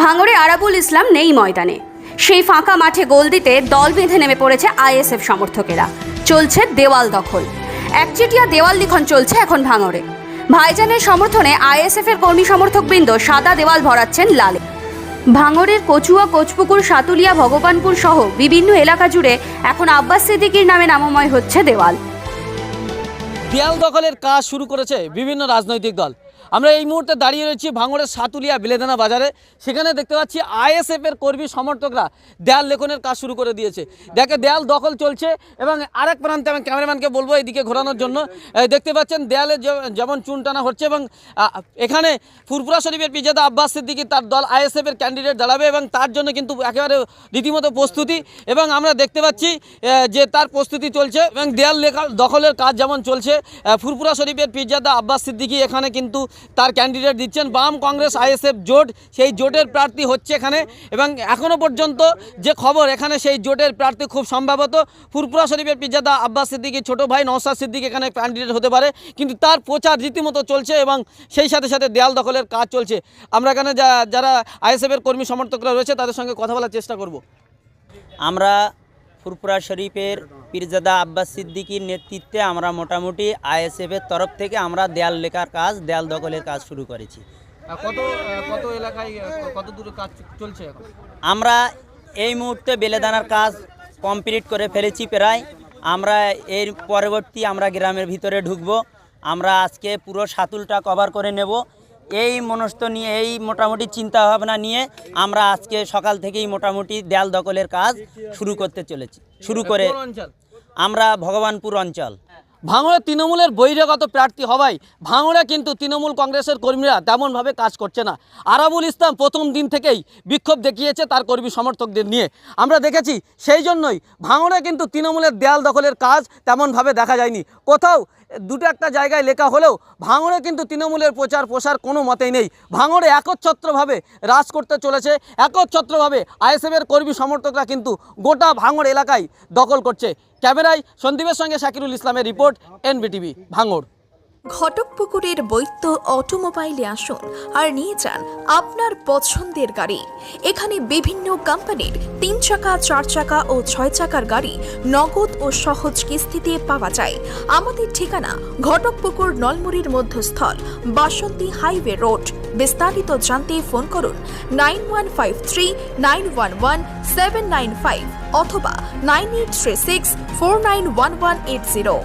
ভাঙড়ে আরাবুল ইসলাম নেই ময়দানে। সেই ফাঁকা মাঠে গোল দিতে দল বেঁধে নেমে পড়েছে আইএসএফ সমর্থকেরা। চলছে দেওয়াল দখল। একচেটিয়া দেওয়াল লিখন চলছে এখন ভাঙড়ে ভাইজানের সমর্থনে আইএসএফ এর কর্মী সমর্থকবৃন্দ সাদা দেওয়াল ভরাচ্ছেন লালে। ভাঙড়ের কচুয়া, কোচপুকুর, সাতুলিয়া, ভগবানপুর সহ বিভিন্ন এলাকা জুড়ে এখন আব্বাস সিদ্দিকির নামে নামময় হচ্ছে দেওয়াল। দেয়াল দখলের কাজ শুরু করেছে বিভিন্ন রাজনৈতিক দল। আমরা এই মুহূর্তে দাঁড়িয়ে রয়েছি ভাঙড়ের সাতুলিয়া বিলেদানা বাজারে। সেখানে দেখতে পাচ্ছি আইএসএফ এর কর্মী সমর্থকরা দেয়াল লেখনের কাজ শুরু করে দিয়েছে। দেখে দেয়াল দখল চলছে এবং আরেক প্রান্তে আমি ক্যামেরাম্যানকে বলব এইদিকে ঘোরানোর জন্য। দেখতে পাচ্ছেন দেয়ালে যেমন চুন টানা হচ্ছে এবং এখানে ফুরপুরা শরীফের পিজাদা আব্বাস সিদ্দিকি তার দল আইএসএফ এর ক্যান্ডিডেট দাঁড়াবে এবং তার জন্য কিন্তু একেবারে রীতিমতো প্রস্তুতি এবং আমরা দেখতে পাচ্ছি যে তার প্রস্তুতি চলছে এবং দেয়াল লেখা দখলের কাজ যেমন চলছে। ফুরপুরা শরীফের পিজাদা আব্বাস সিদ্দিকি এখানে কিন্তু তার ক্যান্ডিডেট দিচ্ছেন বাম কংগ্রেস আইএসএফ জোট। সেই জোটের প্রার্থী হচ্ছে এখানে। এবং এখনও পর্যন্ত যে খবর, এখানে সেই জোটের প্রার্থী খুব সম্ভবত ফুরপুরা শরীফের পিজাদা আব্বাস সিদ্দিকি ছোট ভাই নওসাদ সিদ্দিক এখানে ক্যান্ডিডেট হতে পারে। কিন্তু তার প্রচার রীতিমতো চলছে এবং সেই সাথে সাথে দেয়াল দখলের কাজ চলছে। আমরা এখানে যারা আইএসএফের কর্মী সমর্থকরা রয়েছে, তাদের সঙ্গে কথা বলার চেষ্টা করব। আমরা ফুরপুরা শরীফের পীরজাদা আব্বাস সিদ্দিকীর নেতৃত্বে আমরা মোটামুটি আইএসএফের তরফ থেকে আমরা দেয়াল লেখার কাজ দেয়াল দখলের কাজ শুরু করেছি। কত কত এলাকায় কত দূরে কাজ চলছে আমরা এই মুহূর্তে বেলেদানার কাজ কমপ্লিট করে ফেলেছি প্রায়। আমরা এর পরবর্তী আমরা গ্রামের ভিতরে ঢুকব। আমরা আজকে পুরো সাতুলটা কভার করে নেব। এই মনস্থ নিয়ে এই মোটামুটি চিন্তা ভাবনা নিয়ে আমরা আজকে সকাল থেকেই মোটামুটি দেয়াল দখলের কাজ শুরু করতে চলেছি। শুরু করে আমরা ভগবানপুর অঞ্চল। ভাঙড়ে তৃণমূলের বহিরাগত প্রার্থী হওয়ায় ভাঙড়ে কিন্তু তৃণমূল কংগ্রেসের কর্মীরা তেমনভাবে কাজ করছে না। আরাবুল ইসলাম প্রথম দিন থেকেই বিক্ষোভ দেখিয়েছে তার কর্মী সমর্থকদের নিয়ে। আমরা দেখেছি সেই জন্যই ভাঙড়ে কিন্তু তৃণমূলের দেয়াল দখলের কাজ তেমনভাবে দেখা যায়নি। কোথাও দুটো একটা জায়গায় লেখা হলেও ভাঙড়ে কিন্তু তৃণমূলের প্রচার প্রসার কোনো মতেই নেই। ভাঙড়ে একচ্ছত্রভাবে রাজ করতে চলেছে, একচ্ছত্রভাবে আইএসএফের কর্মী সমর্থকরা কিন্তু গোটা ভাঙড় এলাকায় দখল করছে। ক্যামেরায় সন্দীপের সঙ্গে শাকিরুল ইসলামের রিপোর্ট, এনবিটিভি, ভাঙড়। ঘটকপুকুরের বৈত্য অটোমোবাইলে আসুন আর নিয়ে যান আপনার পছন্দের গাড়ি। এখানে বিভিন্ন কোম্পানির তিন চাকা, চার চাকা ও ছয় চাকার গাড়ি নগদ ও সহজ কিস্তিতে পাওয়া যায়। আমাদের ঠিকানা ঘটকপুকুর নলমুড়ির মধ্যস্থল, বাসন্তী হাইওয়ে রোড। বিস্তারিত জানতে ফোন করুন nine one five three nine one one seven nine five অথবা nine eight three six four nine one one eight zero.